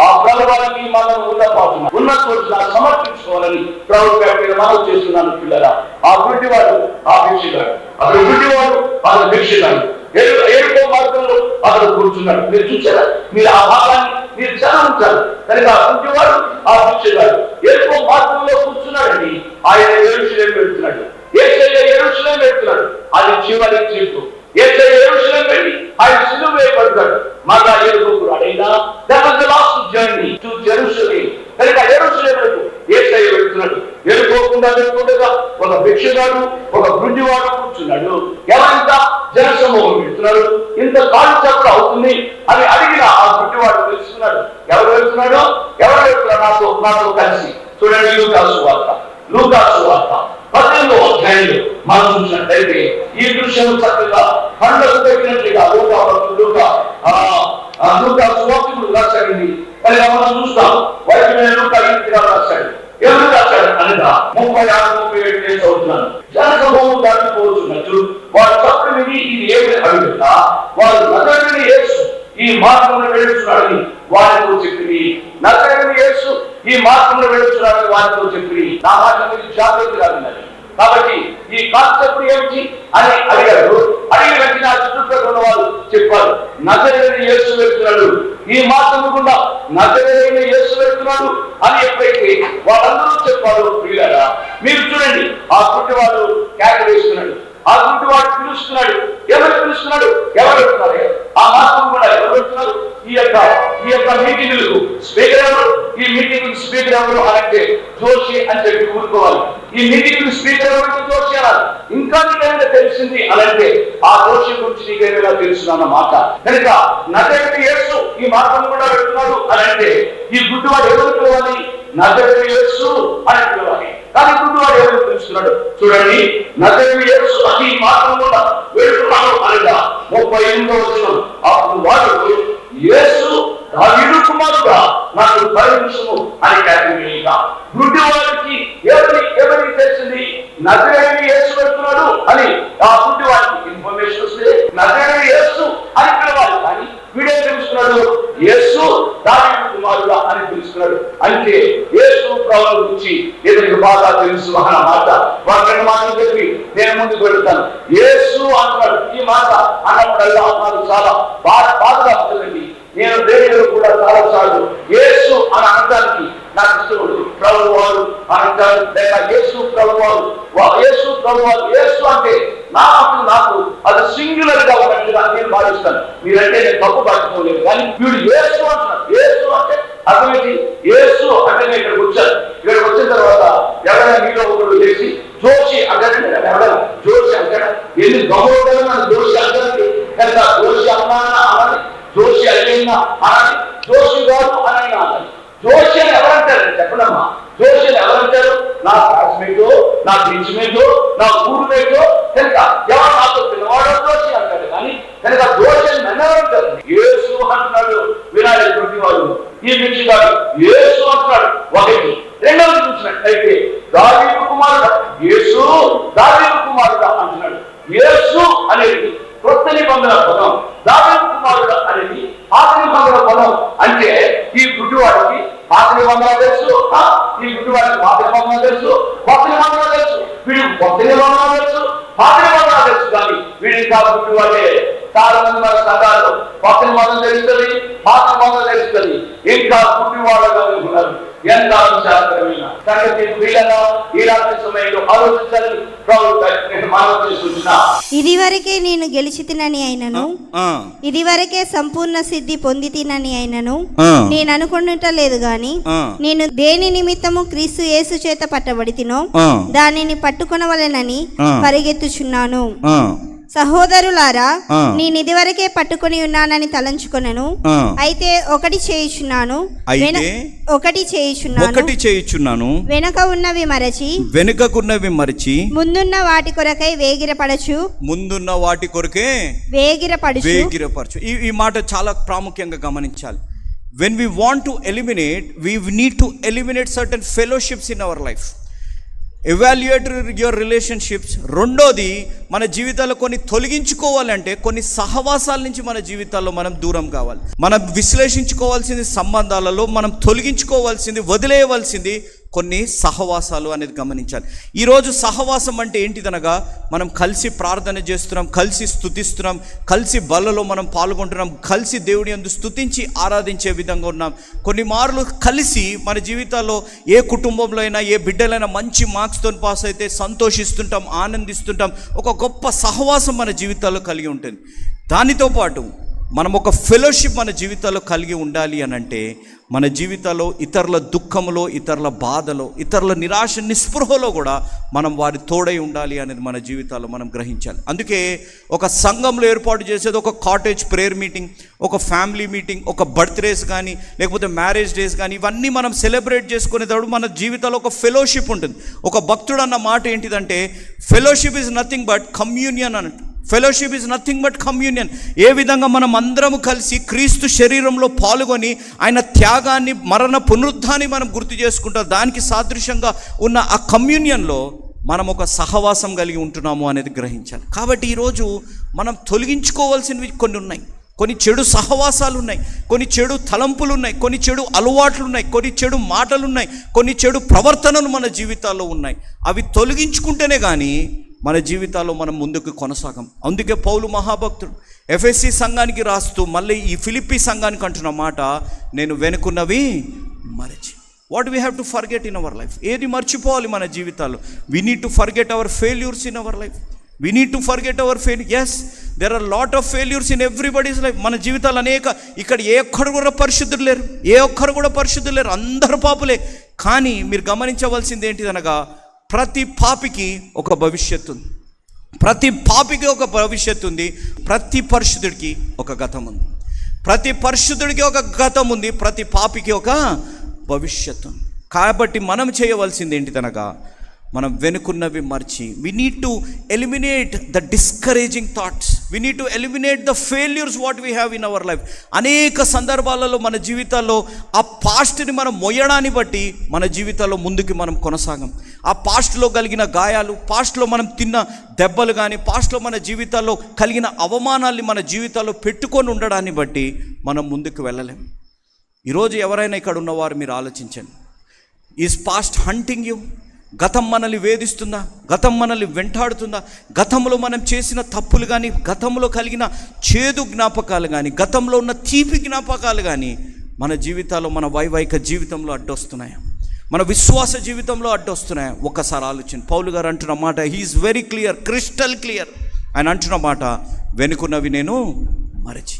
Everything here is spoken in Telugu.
ఆ ప్రభువానికి మనం ఉన్న పాటున ఉన్న చోటున సమర్పించుకోవాలని ప్రభుత్వ పేరు మనం చేస్తున్నాను పిల్లల. ఆ గుడ్డివాడు ఆ భిక్షగాడు. అతను గుడ్డివాడు అతను భిక్షగాడు. ఏడుకో మార్గంలో అతను కూర్చున్నాడు. మీరు చూసారా మీరు ఆ భావాన్ని మీరు చాలా ఉంటారు కనుక ఆ గుడ్డివాడు ఆ భిక్షగాడు ఏడుకో మార్గంలో కూర్చున్నాడండి. ఆయన ఏడుషులేం పెడుతున్నాడు. ఏసయ్య ఏడుషులేం పెడుతున్నాడు. అది చివరి తీర్పు. ఏసయ్య ఏడుషులేం పెట్టి ఆయన సిలువ వేయబడతాడు మళ్ళా ఎరుకోకురాడైనా that was the last journey to Jerusalem కనుక ఎరుసలేములకు ఏసయ్య వెళ్తున్నాడు ఎరుకోకుండా వెళ్తుండగా ఒక కూర్చున్నాడు ఒక గుండివాడు కూర్చున్నాడు. ఎలా ఇంత జనసమూహం వెళ్తున్నాడు ఇంత కాలు చప్పుడు అవుతుంది అని అడిగిన ఆ గుడ్డివాడు తెలుసుకున్నాడు. ఎవరు వెళ్తున్నాడు ఎవరు వెళ్తున్నాడు నాతో నాతో కలిసి. చూడండి లూకాసు వార్త. లూకాసు వార్త పద్దెనిమిదో అధ్యాయంలో మనం చూసినట్లయితే ఈ దృశ్యం చక్కగా పండుగ పెట్టినట్లుగా లూకా లూకా ఆ, లూకా సువార్తికుడు రాశాడండి. మరి మనం చూస్తాం. వైపు నేను ఈ రాశాడు. ఎవరు రాశాడు అనగా ముప్పై ఆరు ముప్పై ఏడు నేను చదువుతున్నాను జనసమూహం దాటిపోతున్నట్టు వారు తప్పు విని ఇది ఏమి అడుగుతా? వారు నగరిని యేసు ఈ మార్గంలో వెళ్తున్నాడని వారితో చెప్పి నగరిని యేసు ఈ మార్గంలో వెళ్తున్నాడని వారితో చెప్పి నా మాట మీరు జాగ్రత్తగా వినాలి కాబట్టి ఈ కాన్సెప్ట్ ఏమిటి అని అడిగారు. అడిగిన వెంటనే ఆ చుట్టుపక్కల ఉన్న వాళ్ళు చెప్పారు నజరైన యేసు వెళ్తున్నాడు ఈ మార్గం గుండా నజరైన యేసు అని ఎప్పుడైతే వాళ్ళందరూ చెప్పారు. ప్రియులారా మీరు చూడండి ఆ గుడ్డివాడు కేక వేస్తున్నాడు ఆ వాడు పిలుస్తున్నాడు. ఎవరు పిలుస్తున్నాడు? ఎవరు వెళ్తున్నారు ఆ మార్గం కూడా ఎవరు వెళ్తున్నారు ఈ యొక్క ఈ యొక్క మీటింగ్లకు స్పీకర్ ఎవరు? ఈ మీటింగ్ స్పీకర్ ఎవరు అంటే జోషి అని చెప్పి ఊరుకోవాలి. ఈ మీటింగ్ స్పీకర్ ఎవరు జోషి అనాలి. ఇంకా నీకేమైనా తెలిసింది అనంటే ఆ జోషి గురించి నీకేమైనా తెలుసు అన్నమాట కనుక నగరటి యేసు ఈ మార్గం కూడా వెళ్తున్నాడు అనంటే ఈ గుడ్డివాడు ఎవరు పిలవాలి? నగరటి యేసు అని పిలవాలి. కానీ ఇప్పుడు వాడు ఎవరు తెలుస్తున్నాడు? చూడండి నగరికి యేసు అని మాత్రం కూడా వెళ్తున్నాడు అనగా ముప్పై ఎనిమిదో వచ్చిన అప్పుడు వాడు యేసు దావీదు కుమారుగా నాకు పరిమిషము అని కేటగిరీగా గుడ్డి వారికి ఎవరి ఎవరికి తెలిసింది? నజరేని యేసు పెడుతున్నాడు అని. ఆ గుడ్డి వారికి ఇన్ఫర్మేషన్ వస్తే నజరేని యేసు అని పిలవాలి. కానీ వీడే తెలుస్తున్నాడు? యేసు దావీదు కుమారుడా అని పిలుస్తున్నాడు. అంటే యేసు ప్రభు గురించి ఇతనికి బాగా తెలుసు అన్న మాట. రెండు మాట చెప్పి నేను ముందుకు వెళ్తాను. యేసు అన్నాడు ఈ మాట అన్నప్పుడల్లా నాకు చాలా బాగా బాధగా ఉంటుందండి. నేను దేవుడు కూడా చాలా సార్లు యేసు అని అనడానికి నాకు ఇష్టం ప్రభు వారు అనంటారు లేక యేసు ప్రభు వారు యేసు ప్రభు వారు యేసు అంటే నాకు నాకు అది సింగులర్గా ఉన్నట్టుగా నేను భావిస్తాను. మీరంటే నేను తప్పు పట్టుకోలేదు కానీ వీడు యేసు అంటున్నారు యేసు అంటే అర్థమేంటి యేసు అంటే నేను ఇక్కడికి వచ్చాను ఇక్కడికి వచ్చిన తర్వాత ఎవరైనా మీలో ఒకరు చేసి జోషి అంటారంటే ఎవరైనా జోషి అంటాడు ఎన్ని గౌరవం నన్ను జోషి అంటారండి కనుక జోషి అన్నా అనాలి జోషి అయ్యిందా అనాలి జోషి గారు అనైనా జోషి అని ఎవరంటారు? చెప్పడమ్మా. జోషి అని ఎవరంటారు? నా క్లాస్మేట్ నా బెంచ్మేట్ నా ఊరు మేట్ కనుక ఎవరు నాతో పిల్లవాడు జోషి అంటాడు కానీ కనుక జోషి అని నన్ను ఎవరంటారు యేసు అంటున్నాడు. వినాయకుడి వాడు ఈ వ్యక్తి గారు యేసు అంటున్నాడు. ఒకటి. రెండవది చూసినట్లయితే దావీదు కుమారుడు? యేసు దావీదు కుమారుడు అంటున్నాడు. యేసు అనేది కొత్త నిబంధన పదం. దావీదు కుమారుడు అనేది పాత నిబంధన పదం. బంధువులు తెలుసు. ఈ ఈ గుడ్డివాడికి పాత బంధువులు తెలుసు. భక్తుల బంధువులు తెలుసు. వీడికి భక్తుల బంధువులు తెలుసు. పాత బంధువులు తెలుసు కానీ వీడి ఇంకా వాళ్ళే చాలా మంది మన సంఘాలు. భక్తుల నిబంధన తెలుస్తుంది. పాత ఇంకా గుడ్డివాడగా ఉన్నారు ఎంత వీళ్ళగా సమయంలో ఆలోచించాలని ప్రభువు నేను గెలిచి తినని అయినను ఆ, ఇదివరకే సంపూర్ణ సిద్ధి పొంది తినని అయినను. నేను అనుకుంటుట లేదు గాని. నేను దేని నిమిత్తము క్రీస్తు యేసు చేత పట్టబడి తినో. దానిని పట్టుకొనవలెనని. పరిగెత్తుచున్నాను ఆ, సహోదరులారా. నేను ఇదివరకే పట్టుకొని ఉన్నానని తలంచుకొనను. ఆ. అయితే ఒకటి చేయుచున్నాను అయితే? ఒకటి చేయుచున్నాను. ఒకటి చేయుచున్నాను. వెనక ఉన్నవి మరచి వెనుకకున్నవి మరిచి ముందున్న వాటి కొరకై వేగిరపడచు. ముందున్న వాటి కొరకే వేగిరపడుచు. వేగిరపరచు. ఈ ఈ మాట చాలా ప్రాముఖ్యంగా గమనించాలి. When we want to eliminate we need to eliminate certain fellowships in our life evaluate your relationships రెండోది మన జీవితాల్లో కొన్ని తొలగించుకోవాలంటే కొన్ని సహవాసాల నుంచి మన జీవితాల్లో మనం దూరం కావాలి. మనం విశ్లేషించుకోవాల్సింది సంబంధాలలో మనం తొలగించుకోవాల్సింది వదిలేయవలసింది కొన్ని సహవాసాలు అనేది గమనించాలి. ఈరోజు సహవాసం అంటే ఏంటిదనగా మనం కలిసి ప్రార్థన చేస్తున్నాం కలిసి స్తుతిస్తున్నాం కలిసి బలలో మనం పాల్గొంటున్నాం కలిసి దేవుని అందు స్థుతించి ఆరాధించే విధంగా ఉన్నాం. కొన్ని మార్లు కలిసి మన జీవితాల్లో ఏ కుటుంబంలో అయినా ఏ బిడ్డలైనా మంచి మార్క్స్తో పాస్ అయితే సంతోషిస్తుంటాం ఆనందిస్తుంటాం. ఒక గొప్ప సహవాసం మన జీవితాల్లో కలిగి ఉంటుంది. దానితో పాటు మనం ఒక ఫెలోషిప్ మన జీవితాల్లో కలిగి ఉండాలి అని అంటే మన జీవితాల్లో ఇతరుల దుఃఖంలో ఇతరుల బాధలో ఇతరుల నిరాశ నిస్పృహలో కూడా మనం వారి తోడై ఉండాలి అనేది మన జీవితాల్లో మనం గ్రహించాలి. అందుకే ఒక సంఘంలో ఏర్పాటు చేసేది ఒక కాటేజ్ ప్రేయర్ మీటింగ్ ఒక ఫ్యామిలీ మీటింగ్ ఒక బర్త్డేస్ కానీ లేకపోతే మ్యారేజ్ డేస్ కానీ ఇవన్నీ మనం సెలబ్రేట్ చేసుకునేటప్పుడు మన జీవితంలో ఒక ఫెలోషిప్ ఉంటుంది. ఒక భక్తుడు అన్న మాట ఏంటిదంటే fellowship is nothing but communion అన్నట్టు. Fellowship is nothing but communion ఏ విధంగా మనం అందరము కలిసి క్రీస్తు శరీరంలో పాల్గొని ఆయన త్యాగాన్ని మరణ పునరుద్ధాన్ని మనం గుర్తు చేసుకుంటాం. దానికి సాదృశ్యంగా ఉన్న ఆ కమ్యూనియన్లో మనం ఒక సహవాసం కలిగి ఉంటున్నాము అనేది గ్రహించాలి. కాబట్టి ఈరోజు మనం తొలగించుకోవాల్సినవి కొన్ని ఉన్నాయి. కొన్ని చెడు సహవాసాలు ఉన్నాయి కొన్ని చెడు తలంపులు ఉన్నాయి కొన్ని చెడు అలవాట్లు ఉన్నాయి కొన్ని చెడు మాటలు ఉన్నాయి కొన్ని చెడు ప్రవర్తనలు మన జీవితాల్లో ఉన్నాయి. అవి తొలగించుకుంటేనే కానీ మన జీవితాల్లో మనం ముందుకు కొనసాగం. అందుకే పౌలు మహాభక్తుడు ఎఫ్ఎస్సి సంఘానికి రాస్తూ మళ్ళీ ఈ ఫిలిప్పి సంఘానికి అంటున్న మాట నేను వెనుకున్నవి మరచి. What we have to forget in our life ఏది మర్చిపోవాలి మన జీవితాల్లో? We need to forget our failures in our life we need to forget our fails there are lot of failures in everybody's life మన జీవితాలు అనేక ఇక్కడ ఏ ఒక్కరు కూడా పరిశుద్ధులు లేరు. ఏ ఒక్కరు కూడా పరిశుద్ధులు లేరు. అందరు పాపులే. కానీ మీరు గమనించవలసింది ఏంటిదనగా ప్రతి పాపికి ఒక భవిష్యత్తు ఉంది. ప్రతి పాపికి ఒక భవిష్యత్తు ఉంది. ప్రతి పరిశుద్ధుడికి ఒక గతం ఉంది. ప్రతి పరిశుద్ధుడికి ఒక గతం ఉంది. ప్రతి పాపికి ఒక భవిష్యత్తు ఉంది. కాబట్టి మనం చేయవలసింది ఏంటిదనగా మనం వెనుకున్నవి మర్చి. We need to eliminate the discouraging thoughts we need to eliminate the failures what we have in our life అనేక సందర్భాలలో మన జీవితాల్లో ఆ పాస్ట్ని మనం మొయ్యడాన్ని బట్టి మన జీవితాల్లో ముందుకు మనం కొనసాగం. ఆ పాస్ట్లో కలిగిన గాయాలు పాస్ట్లో మనం తిన్న దెబ్బలు కానీ పాస్ట్లో మన జీవితాల్లో కలిగిన అవమానాల్ని మన జీవితాల్లో పెట్టుకొని ఉండడాన్ని బట్టి మనం ముందుకు వెళ్ళలేం. ఈరోజు ఎవరైనా ఇక్కడ ఉన్నవారు మీరు ఆలోచించండి. ఈజ్ పాస్ట్ హంటింగ్ యూ గతం మనల్ని వేధిస్తుందా గతం మనల్ని వెంటాడుతుందా గతంలో మనం చేసిన తప్పులు కానీ గతంలో కలిగిన చేదు జ్ఞాపకాలు కానీ గతంలో ఉన్న తీపి జ్ఞాపకాలు కానీ మన జీవితాల్లో మన వైవాహిక జీవితంలో అడ్డొస్తున్నాయా. మన విశ్వాస జీవితంలో అడ్డొస్తున్నాయా. ఒక్కసారి ఆలోచన. పౌలు గారు అంటున్న మాట he is very clear crystal clear ఆయన అంటున్న మాట వెనుకున్నవి నేను మరచి.